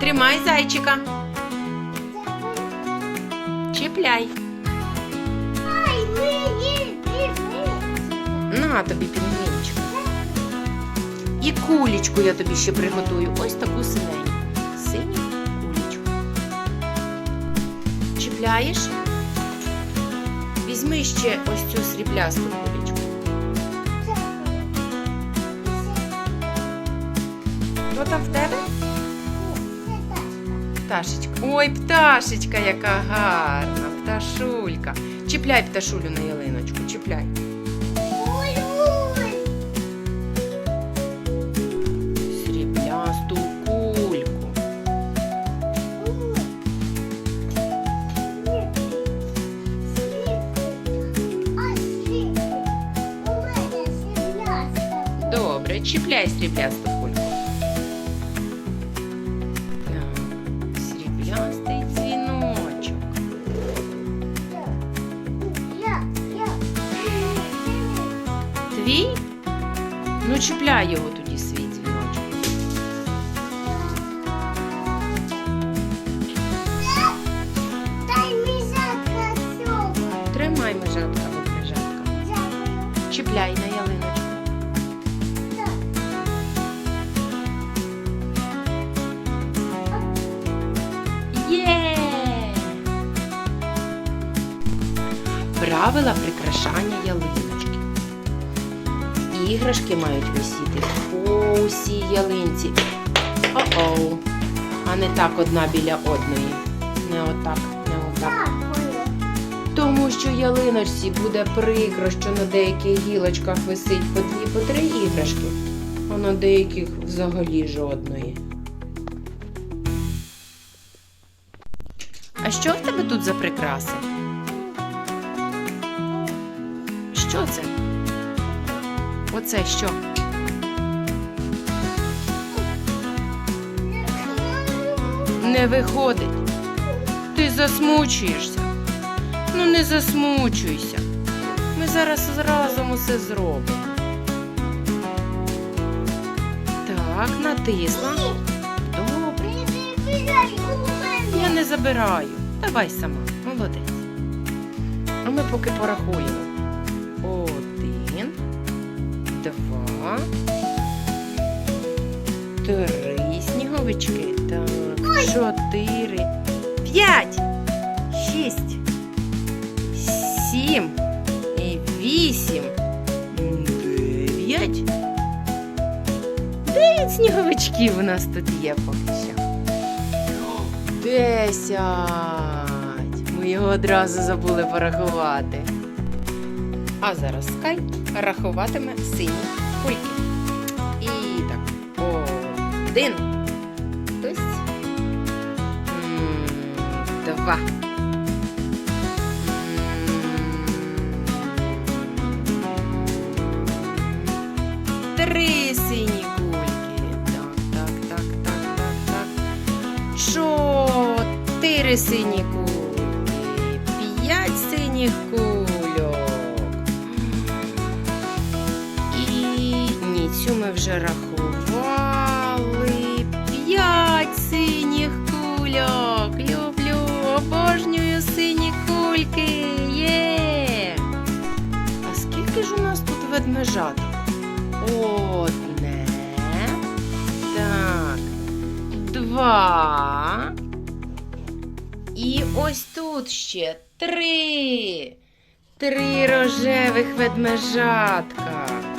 Тримай зайчика. Чіпляй. Ай, мені, На тобі пінгвінчик. І кулічку я тобі ще приготую. Ось таку синеньку. Синю кулічку. Чіпляєш? Візьми ще ось цю сріблясту кулічку. Хто там в тебе? Пташечка. Ой, пташечка, яка гарна, пташулька. Чіпляй пташулю на ялиночку, чіпляй. Сріблясту кульку. Добре, чіпляй сріблясту кульку. Твій? Ну, чіпляй його тоді свій дзвіночок. Тримай межатка, межатка. Чіпляй на ялиночку. Є! Правила прикрашання Іграшки мають висіти по усій ялинці. О-оу. А не так одна біля одної. Не отак, не отак. Тому що ялиночці буде прикро, що на деяких гілочках висить по дві, по три іграшки, а на деяких взагалі жодної. А що в тебе тут за прикраси? Що це? Оце що? Не виходить. Ти засмучуєшся. Ну не засмучуйся. Ми зараз разом усе зробимо. Так, натисла. Добре. Я не забираю. Давай сама. Молодець. А ми поки порахуємо. Один, два, три сніговички. Так, чотири, п'ять, шість, сім вісім, дев'ять. Дев'ять сніговичків у нас тут є поки що. Десять. Ми його одразу забули порахувати. А зараз Скай рахуватиме сині кульки. І так. Один. Хтось. Два. Три сині кульки. Так, так, так, так, так, так. Чотири сині кульки. П'ять синіх кульок. Вже рахували. П'ять синіх кульок. Люблю, обожнюю сині кульки. Є. А скільки ж у нас тут ведмежаток? Одне. Так. Два. І ось тут ще три. Три рожевих ведмежатка.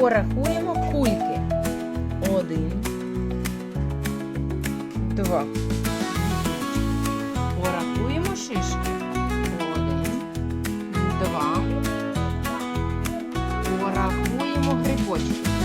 порахуємо кульки. Один. Два. Порахуємо шишки. Один. Два. Порахуємо грибочки.